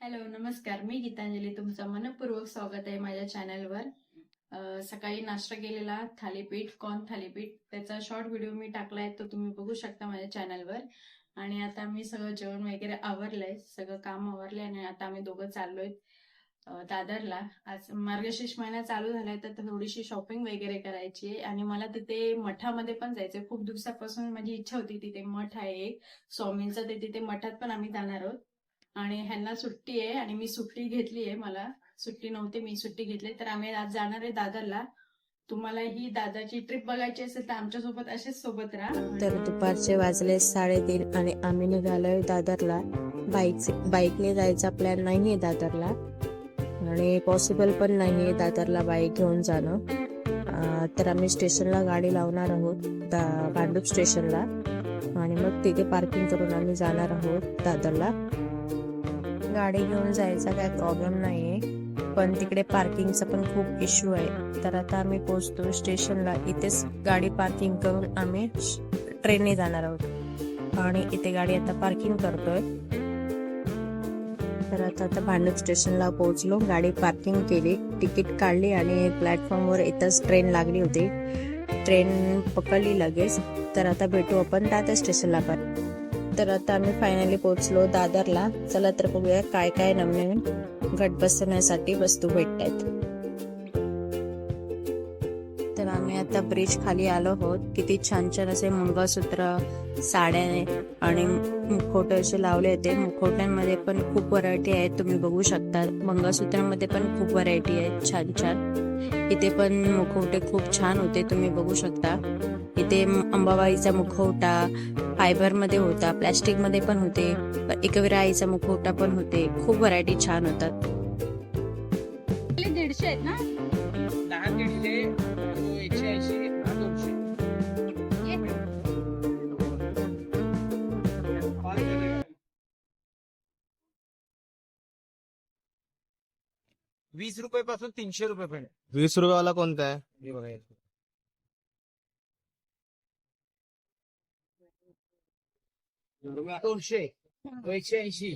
Hello नमस्कार. मी गीतांजली. तुमचं मनपूर्वक स्वागत आहे माझ्या चॅनलवर. सकाळी नाश्ता केलेला थालीपीठ कॉर्न थालीपीठ. त्याचा शॉर्ट व्हिडिओ मी टाकलाय तो तुम्ही बघू शकता माझ्या चॅनलवर. आणि आता मी सगळं जेवण वगैरे आवरलंय सगळं काम आवरलंय आणि आता आम्ही दोघं चाललोय दादरला. आज मार्गशीर्ष महिना चालू झालाय तर थोडीशी शॉपिंग वगैरे करायची आहे. आणि मला तिथे मठामध्ये पण जायचंय. खूप दिवसापासून माझी इच्छा होती तिथे मठ आहे एक. स्वामींचं ते तिथे मठात पण आम्ही जाणार आहोत. आणि ह्यांना सुट्टी आहे आणि मी सुट्टी घेतली आहे मला. सुट्टी नव्हती मी सुट्टी घेतली. तर आम्ही आज जाणार आहे दादरला. तुम्हाला ही दादाची ट्रिप बघायची असेल तर आमच्यासोबत असेच सोबत राहा. तर दुपारचे वाजले साडेतीन आणि आम्ही निघालोय दादरला. बाईक बाईकने जायचा प्लॅन नाहीये दादरला. आणि पॉसिबल पण नाहीये दादरला बाईक घेऊन जाणं. तर आम्ही स्टेशनला गाडी लावणार आहोत दा- भांडूप स्टेशनला. आणि मग तिथे पार्किंग करून आम्ही जाणार आहोत दादरला. गाडी घेऊन जायचा काय प्रॉब्लेम नाही आहे पण तिकडे पार्किंगचा पण खूप इश्यू आहे. तर आता आम्ही पोचतो स्टेशनला इथेच गाडी पार्किंग करून आम्ही ट्रेनने जाणार आहोत. आणि इथे गाडी आता पार्किंग करतोय. तर आता आता भांडूप स्टेशनला पोहोचलो. गाडी पार्किंग केली. तिकीट काढली आणि प्लॅटफॉर्मवर इथंच ट्रेन लागली होती. ट्रेन पकडली लगेच. तर आता भेटू आपण दादर स्टेशनला पण. तर आता आम्ही फायनली पोहोचलो दादरला. चला तर बघूया काय काय नवीन घट बसवण्यासाठी वस्तू भेटत आहेत तर आम्ही आता ब्रिज खाली आलो आहोत. किती छान छान असे मंगळसूत्र साड्या आणि मुखवटे असे लावले होते. मुखोट्यांमध्ये पण खूप व्हरायटी आहेत तुम्ही बघू शकता. मंगळसूत्रांमध्ये पण खूप व्हरायटी आहेत छान छान. इथे पण मुखवटे खूप छान होते. तुम्ही बघू शकता. इथे अंबाबाईचा मुखवटा फायबरमध्ये होता प्लॅस्टिकमध्ये पण होते एकविरा आईचा मुखवटा पण होते. खूप व्हरायटी छान होतात. दीडशे आहेत ना? दहा दीडशे तो एकशे ऐंशी हा दोनशे. वीस रुपये पासून तीनशे रुपये पर्यंत. वीस रुपयावाला कोणता आहे? दोनशे. तो एकशे ऐंशी.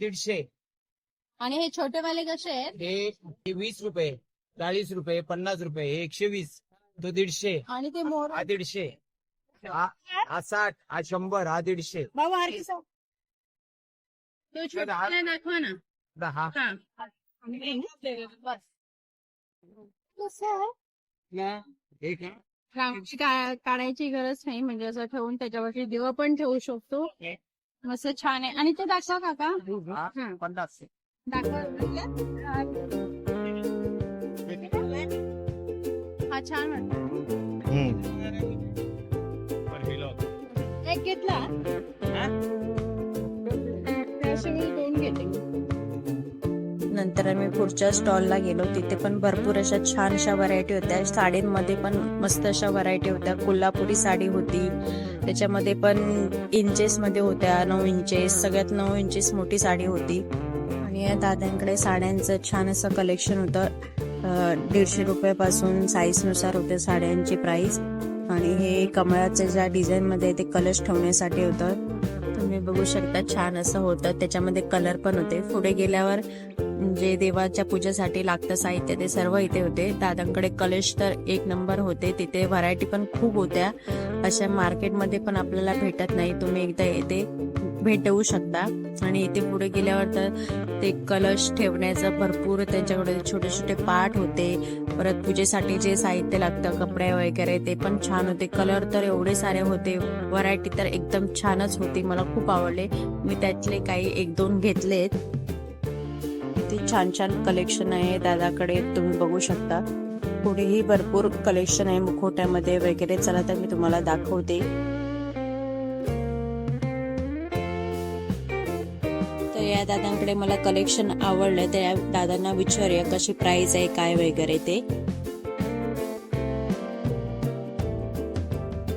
दीडशे. आणि हे छोटे वाले कसे आहेत? हे वीस रुपये. चाळीस रुपये पन्नास रुपये. हे एकशे वीस. तो दीडशे. आणि ते मोर हा दीडशे. हा हा साठ हा शंभर हा दीडशे. बाबा तो छोटा दाखवा ना. दहा हा. बस. कसं आहे? ना एक रांगोळी का- काढायची गरज नाही. म्हणजे असं ठेवून त्याच्यावरती दिवा पण ठेवू शकतो. मस्त छान आहे. आणि ते दाखवा काका. हा, हा. पन्नास दाखवा. हा. छान वाटतो एक घेतला. त्याशिवाय दोन घेते नंतर आम्ही पुढच्या स्टॉलला गेलो. तिथे पण भरपूर अशा छान अशा व्हरायटी होत्या. साडींमध्ये पण मस्त अशा व्हरायटी होत्या. कोल्हापुरी साडी होती. त्याच्यामध्ये पण इंचेसमध्ये होत्या. नऊ इंचेस सगळ्यात नऊ इंचेस मोठी साडी होती. आणि या दादांकडे साड्यांचं छान असं कलेक्शन होतं. दीडशे रुपयापासून साईजनुसार होते साड्यांची प्राईस आणि हे कमळाचं ज्या डिझाईनमध्ये ते कलश ठेवण्यासाठी होतं. तुम्ही बघू शकता छान असं होतं. त्याच्यामध्ये कलर पण होते. पुढे गेल्यावर जे देवाच्या पूजेसाठी लागतं साहित्य ते सर्व इथे होते. दादांकडे कलेश तर एक नंबर होते. तिथे व्हरायटी पण खूप होत्या. अशा मार्केटमध्ये पण आपल्याला भेटत नाही. तुम्ही एकदा येथे भेट देऊ शकता. आणि इथे पुढे गेल्यावर तर ते कलश ठेवण्याचं भरपूर त्यांच्याकडे छोटे छोटे पाट होते. परत पूजेसाठी जे साहित्य लागतं कपडे वगैरे ते पण छान होते. कलर तर एवढे सारे होते. व्हरायटी तर एकदम छानच होती. मला खूप आवडले. मी त्यातले काही एक दोन घेतलेत. छान छान कलेक्शन आहे. दादाकडे तुम्ही बघू शकता. पुढेही भरपूर कलेक्शन आहे मुखोट्यामध्ये वगैरे. चला तर मी तुम्हाला दाखवते. तर या दादांकडे मला कलेक्शन आवडलं तर या दादांना विचारूया कशी प्राइस आहे काय वगैरे ते.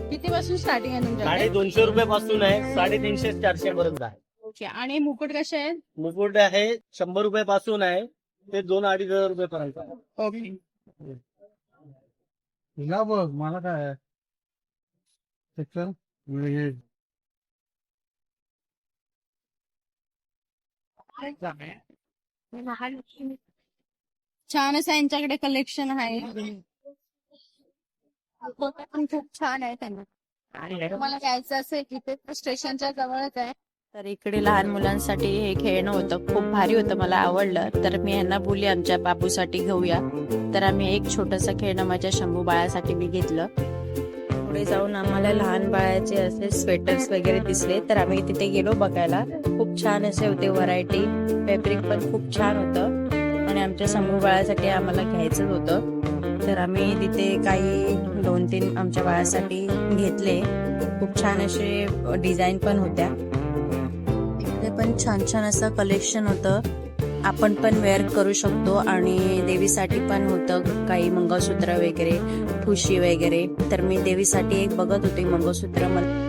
किती पासून स्टार्टिंग आहे साडे तुमच्याकडे? दोनशे रुपये पासून आहे. साडेतीनशे चारशे पर्यंत आहे. ओके. आणि मुकुट कसे आहेत? मुकुट आहे शंभर रुपये पासून आहे ते दोन अडीच हजार रुपये पर्यंत. आहे ओके. तुला बघ मला काय? छान असं यांच्याकडे कलेक्शन आहे. पण खूप छान आहे त्यांना. तुम्हाला घ्यायचं असेल इथे स्टेशनच्या जवळच आहे. तर इकडे लहान मुलांसाठी हे खेळणं होतं. खूप भारी होतं मला आवडलं. तर मी यांना बोलली आमच्या बाबूसाठी घेऊया. तर आम्ही एक छोटस खेळणं माझ्या शंभू बाळासाठी मी घेतलं. पुढे जाऊन आम्हाला लहान बाळाचे असे स्वेटर्स वगैरे दिसले. तर आम्ही तिथे गेलो बघायला. खूप छान असे होते व्हरायटी फॅब्रिक पण खूप छान होतं. आणि आमच्या शंभू बाळासाठी आम्हाला घ्यायचं होतं. तर आम्ही तिथे काही दोन तीन आमच्या बाळासाठी घेतले. खूप छान असे डिझाईन पण होत्या. पण छान छान असं कलेक्शन होतं. आपण पण वेअर करू शकतो आणि देवीसाठी पण होतं काही मंगळसूत्र वगैरे ठुशी वगैरे. तर मी देवीसाठी एक बघत होते मंगळसूत्र मला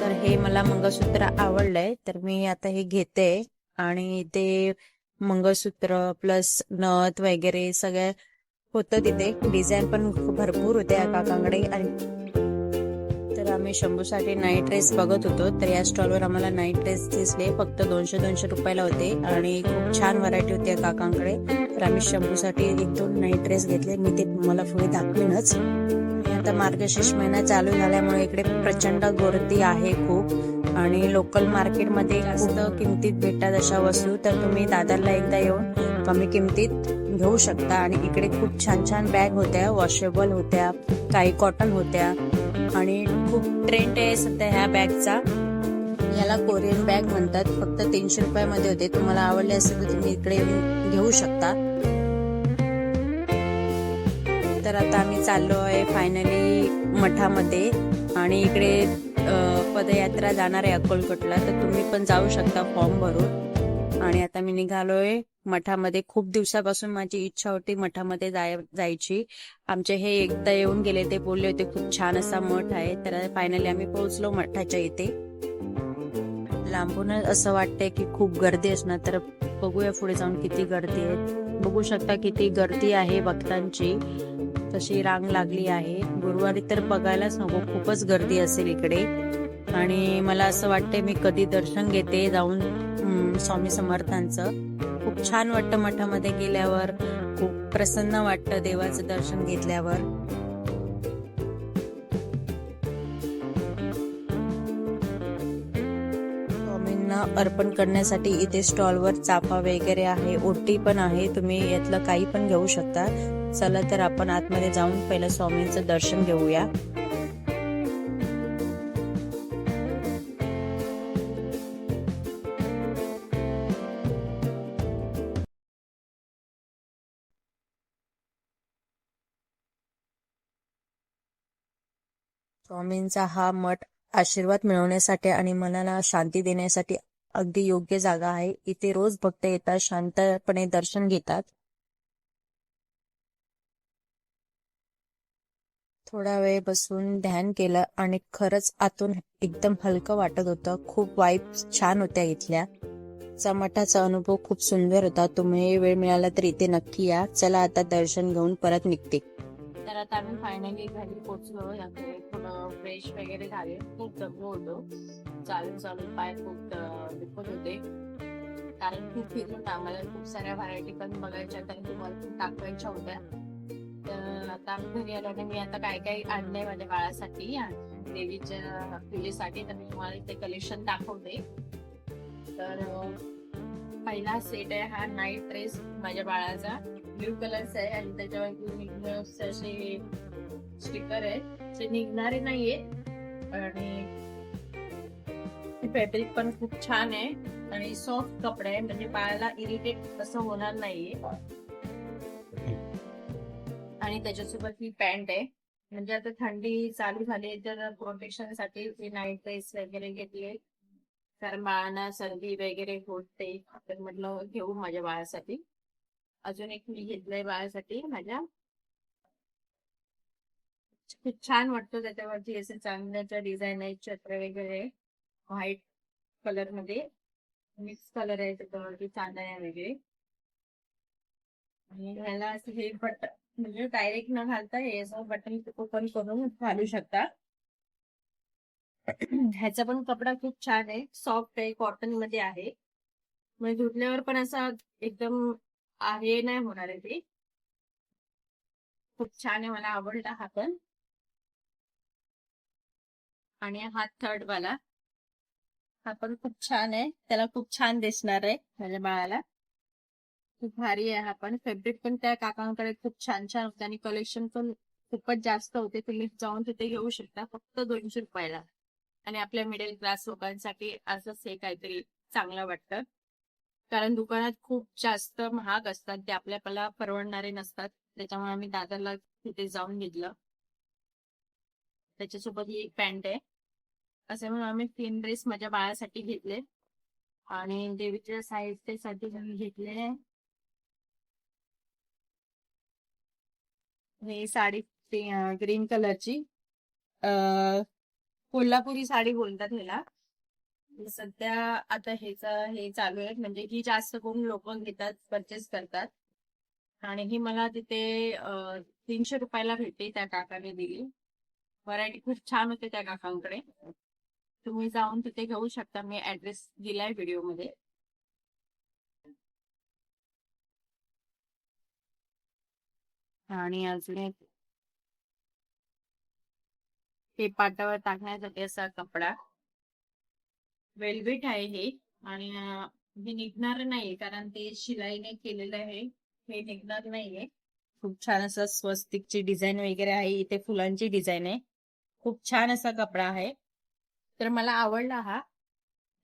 तर हे मला मंगळसूत्र आवडलंय. तर मी आता हे घेते आणि ते मंगळसूत्र प्लस नथ वगैरे सगळं होतं तिथे. डिझाईन पण भरपूर होते या काकांकडे. आणि तर आम्ही शंभूसाठी नाईट ड्रेस बघत होतो. तर या स्टॉलवर आम्हाला नाईट ड्रेस दिसले. फक्त दोनशे दोनशे रुपयाला होते. आणि खूप छान व्हरायटी होती या काकांकडे. तर आम्ही शंभूसाठी एक दोन नाईट ड्रेस घेतले. मी ते तुम्हाला पुढे दाखवेनच. आता मार्गशीर्ष महिना चालू झाल्यामुळे इकडे प्रचंड गर्दी आहे खूप. आणि लोकल मार्केटमध्ये जास्त किमतीत भेटतात अशा वस्तू तर तुम्ही दादरला एकदा येऊन कमी किमतीत घेऊ शकता. आणि इकडे खूप छान छान बॅग होत्या वॉशेबल होत्या काही कॉटन होत्या. आणि खूप ट्रेंड आहे सध्या ह्या बॅगचा याला कोरियन बॅग म्हणतात. फक्त तीनशे रुपयामध्ये होते. तुम्हाला आवडले असेल तर तुम्ही इकडे घेऊ शकता. तर आता आम्ही चाललो आहे फायनली मठामध्ये. आणि इकडे पदयात्रा जाणार आहे अक्कलकोटला तर तुम्ही पण जाऊ शकता फॉर्म भरून. आणि आता मी निघालोय मठामध्ये. खूप दिवसापासून माझी इच्छा होती मठामध्ये जाय जायची. आमचे हे एकदा येऊन गेले ते बोलले होते खूप छान असा मठ आहे. तर फायनली आम्ही पोहोचलो मठाच्या इथे. लांबूनच असं वाटतंय की खूप गर्दी असणार तर बघूया पुढे जाऊन किती गर्दी आहे. बघू शकता किती गर्दी आहे भक्तांची. तशी रांग लागली आहे. गुरुवारी तर बघायलाच नको खूपच गर्दी असेल इकडे. आणि मला असं वाटतंय मी कधी दर्शन घेते जाऊन स्वामी समर्थांचं. खूप छान वाटतं मठामध्ये गेल्यावर खूप प्रसन्न वाटतं देवाचं दर्शन घेतल्यावर. स्वामींना अर्पण करण्यासाठी इथे स्टॉलवर चाफा वगैरे आहे ओटी पण आहे तुम्ही यातलं काही पण घेऊ शकता. चला तर आपण आतमध्ये जाऊन पहिलं स्वामींचं दर्शन घेऊया. स्वामींचा हा मठ आशीर्वाद मिळवण्यासाठी आणि मनाला शांती देण्यासाठी अगदी योग्य जागा आहे. इथे रोज भक्त येतात शांतपणे दर्शन घेतात. थोडा वेळ बसून ध्यान केलं आणि खरंच आतून एकदम हलकं वाटत होतं. खूप वाईब छान होत्या इथल्या. मठाचा अनुभव खूप सुंदर होता. तुम्ही वेळ मिळाला तर इथे नक्की या. चला आता दर्शन घेऊन परत निघते. तर आता आम्ही फायनली घरी याकडे थोडं फ्रेश वगैरे झाले. खूप दमलो होतो. चालून चालून पाय खूप दुखत होते. कारण खूप फिरून आम्हाला खूप साऱ्या व्हरायटी पण बघायच्या आणि तुम्हाला दाखवायच्या होत्या. तर आता आम्ही घरी आलो आणि मी आता काय काय आणलंय माझ्या बाळासाठी देवीच्या पूजेसाठी तर मी तुम्हाला इथे कलेक्शन दाखवते. तर पहिला सेट आहे हा नाईट ड्रेस माझ्या बाळाचा. ब्ल्यू कलरचा आहे आणि त्याच्यावर असे स्टिकर आहे ते निघणारे नाहीये. आणि फॅब्रिक पण खूप छान आहे. आणि सॉफ्ट कपडा आहे म्हणजे बाळाला इरिटेट असं होणार नाहीये. आणि त्याच्यासोबत ही पॅन्ट आहे. म्हणजे आता थंडी चालू झाली तर प्रोटेक्शनसाठी नाईट ड्रेस वगैरे घेतली कारण बाळांना सर्दी वगैरे होते. तर म्हटलं घेऊ माझ्या बाळासाठी. अजून एक मी घेतलंय बाळासाठी माझ्या. खूप छान वाटतो त्याच्यावरती असे चांगल्याच्या डिझाईन आहे छत्र वगैरे व्हाईट कलरमध्ये. मिक्स कलर आहे त्याच्यावरती चांदण्या वगैरे. आणि ह्याला असं हे बटन म्हणजे डायरेक्ट न घालता हे असं बटन ओपन करून घालू शकता. ह्याचा पण कपडा खूप छान आहे सॉफ्ट आहे कॉटनमध्ये आहे. म्हणजे धुतल्यावर पण असा एकदम आहे नाही होणार आहे ते. खूप छान आहे मला आवडला हा पण. आणि हा थर्ड वाला. हा पण खूप छान आहे त्याला खूप छान दिसणार आहे माझ्या बाळाला. खूप भारी आहे हा पण फेब्रिक पण त्या काकांकडे खूप छान छान होते आणि कलेक्शन पण खूपच जास्त होते. तुम्ही जाऊन तिथे घेऊ शकता फक्त दोनशे रुपयाला. आणि आपल्या मिडल क्लास लोकांसाठी असंच हे काहीतरी चांगलं वाटतं. कारण दुकानात खूप जास्त महाग असतात ते आपल्याला परवडणारे नसतात. त्याच्यामुळे आम्ही दादाला तिथे जाऊन घेतलं. त्याच्यासोबत ही एक पॅन्ट आहे. असे म्हणून आम्ही तीन ड्रेस माझ्या बाळासाठी घेतले. आणि देवीच्या साहित्यासाठी घेतले. ही साडी ग्रीन कलरची कोल्हापुरी साडी बोलतात ह्याला. सध्या आता हेच हे चालू आहे म्हणजे ही जास्त करून लोक घेतात परचेस करतात. आणि ही मला तिथे तीनशे रुपयाला भेटते त्या काकाने दिली. व्हरायटी खूप छान होते त्या काकांकडे. तुम्ही जाऊन तिथे घेऊ शकता. मी ऍड्रेस दिलाय व्हिडिओमध्ये आणि अजून एक. हे पाटावर टाकण्यासाठी असा कपडा. वेल्वेट आहे हे आणि हे निघणार नाही कारण ते शिलाईने केलेलं आहे. हे निघणार नाहीये. खूप छान असं स्वस्तिकची डिझाईन वगैरे आहे. इथे फुलांची डिझाईन आहे. खूप छान असा कपडा आहे. तर मला आवडला हा.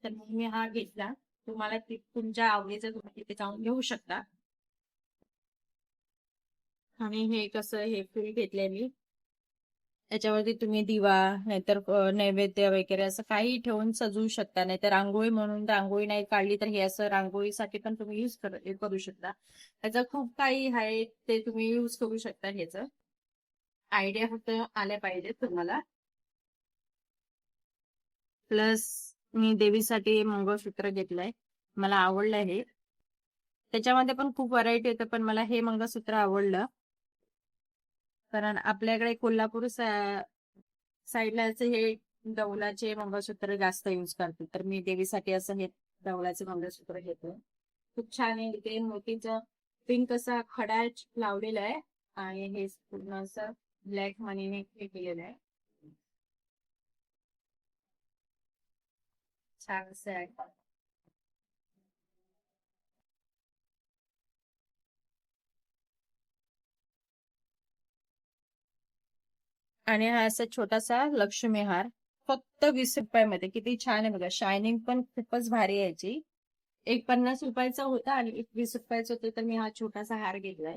तर मी हा घेतला. तुम्हाला तुमच्या आवडीचं तुम्ही तिथे जाऊन घेऊ शकता. आणि हे कसं हे फुल घेतले मी. त्याच्यावरती तुम्ही दिवा नाहीतर नैवेद्य वगैरे असं काही ठेवून सजवू शकता. नाहीतर रांगोळी म्हणून रांगोळी नाही काढली तर हे असं रांगोळीसाठी पण तुम्ही युज करू शकता. त्याचं खूप काही आहे ते तुम्ही युज करू शकता ह्याचं. आयडिया फक्त आल्या पाहिजेत तुम्हाला. प्लस मी देवीसाठी मंगळसूत्र घेतलंय. मला आवडलं हे. त्याच्यामध्ये पण खूप व्हरायटी होतं पण मला हे मंगळसूत्र आवडलं. कारण आपल्याकडे कोल्हापूर साईडलाच हे दौलाचे मंगळसूत्र जास्त युज करते तर मी देवीसाठी असं हे दौलाचे मंगळसूत्र घेतो. खूप छान आहे. इथे मोतीच पिंक असा खडा लावलेला आहे आणि हे पूर्ण असं ब्लॅक मनीने हे केलेलं आहे. छान असं आहे. आणि हा असा छोटासा लक्ष्मी हार फक्त वीस रुपयामध्ये. किती छान आहे बघा. शायनिंग पण खूपच भारी यायची याची. एक पन्नास रुपयाचा होता आणि एक वीस रुपयाचा होता तर मी हा छोटासा हार घेतलाय.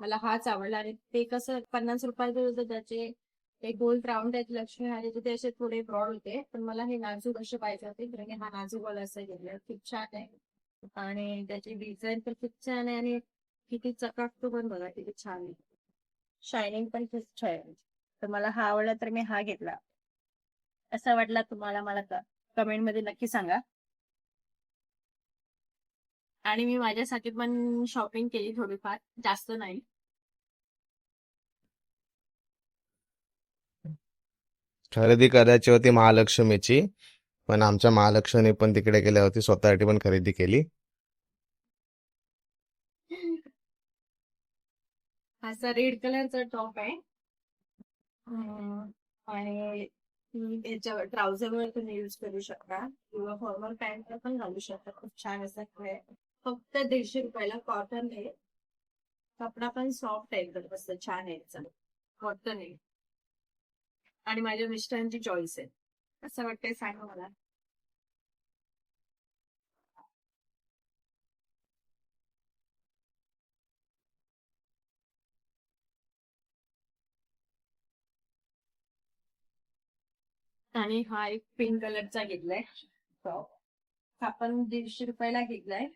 मला हाच आवडला आणि ते कसं पन्नास रुपयाचं होतं त्याचे ते गोल राऊंड आहेत लक्ष्मी हाराचे. ते असे थोडे ब्रॉड होते पण मला हे नाजूक असे पाहिजे होते कारण हा नाजूक वाला असं घेतलाय. खूप छान आहे. आणि त्याची डिझाईन पण खूप छान आहे आणि किती चकाकतो पण बघा किती छान आहे. शायनिंग पण खूप छान आहे. तर मला हा आवडला तर मी हा घेतला. असा वाटला तुम्हाला मला कमेंटमध्ये नक्की सांगा. आणि मी माझ्यासाठी पण शॉपिंग केली थोडीफार जास्त नाही. खरेदी करायची होती महालक्ष्मीची पण आमच्या महालक्ष्मी पण तिकडे गेल्या होती स्वतःसाठी पण खरेदी केली. असा रेड कलरचा टॉप आहे. आणि तुम्ही त्याच्यावर ट्राउझरवर तुम्ही युज करू शकता. किंवा फॉर्मल पॅन्ट पण घालू शकता. खूप छान असा आहे फक्त दीडशे रुपयाला कॉटन आहे कपडा पण सॉफ्ट आहे एकदम मस्त छान आहे कॉटन आहे. आणि माझ्या मिस्टरांची चॉईस आहे. असं वाटतंय सांगा मला. आणि हा एक पिंक कलरचा घेतलाय. टॉप हा पण दीडशे रुपयाला घेतलाय.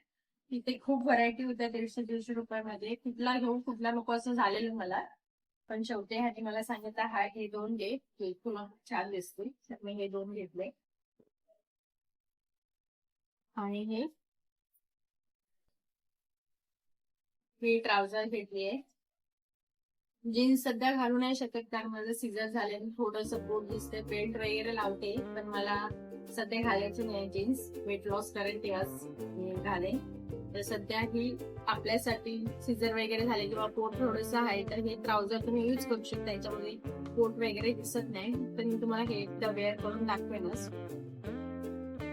तिथे खूप व्हरायटी होत्या दीडशे दीडशे रुपयामध्ये. कुठला घेऊ कुठला नको असं झालेलं मला. पण शेवटी ह्याने मला सांगितलं हा हे दोन घे. तुला छान दिसते तर मी हे दोन घेतले. आणि हे ट्राउजर ट्राउझर घेतली आहे जीन्स सध्या घालू नाही शकत कारण माझं सीझर झाले थोडस पोट दिसते पेंट वगैरे लावते पण मला सध्या घालायची नाही जीन्स. वेट लॉस करेल तेव्हाच मी घालेन. तर सध्या ही आपल्यासाठी सीझर वगैरे झाले किंवा पोट थोडस आहे तर हे ट्राउझर तुम्ही युज करू शकता. याच्यामध्ये पोट वगैरे दिसत नाही तर मी तुम्हाला हे एकदा वेअर करून दाखवेनच.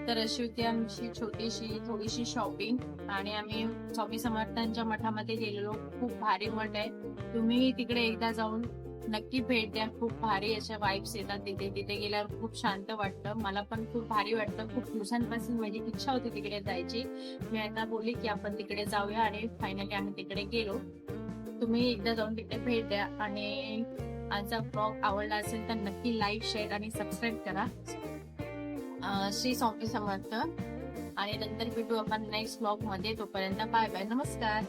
तर अशी होती आमची छोटीशी थोडीशी शॉपिंग आणि आम्ही स्वामी समर्थांच्या मठामध्ये गेलेलो. खूप भारी मठ आहे. तुम्ही तिकडे एकदा जाऊन नक्की भेट द्या. खूप भारी अशा वाईब्स येतात तिथे. तिथे गेल्यावर खूप शांत वाटतं. मला पण खूप भारी वाटतं. खूप दिवसांपासून माझी इच्छा होती तिकडे जायची. मी आता बोलली की आपण तिकडे जाऊया आणि फायनली आम्ही तिकडे गेलो. तुम्ही एकदा जाऊन तिकडे भेट द्या. आणि आजचा ब्लॉग आवडला असेल तर नक्की लाईक शेअर आणि सबस्क्राईब करा. श्री स्वामी समर्थ. आणि नंतर भेटू आपण नेक्स्ट ब्लॉगमध्ये. तोपर्यंत बाय बाय नमस्कार.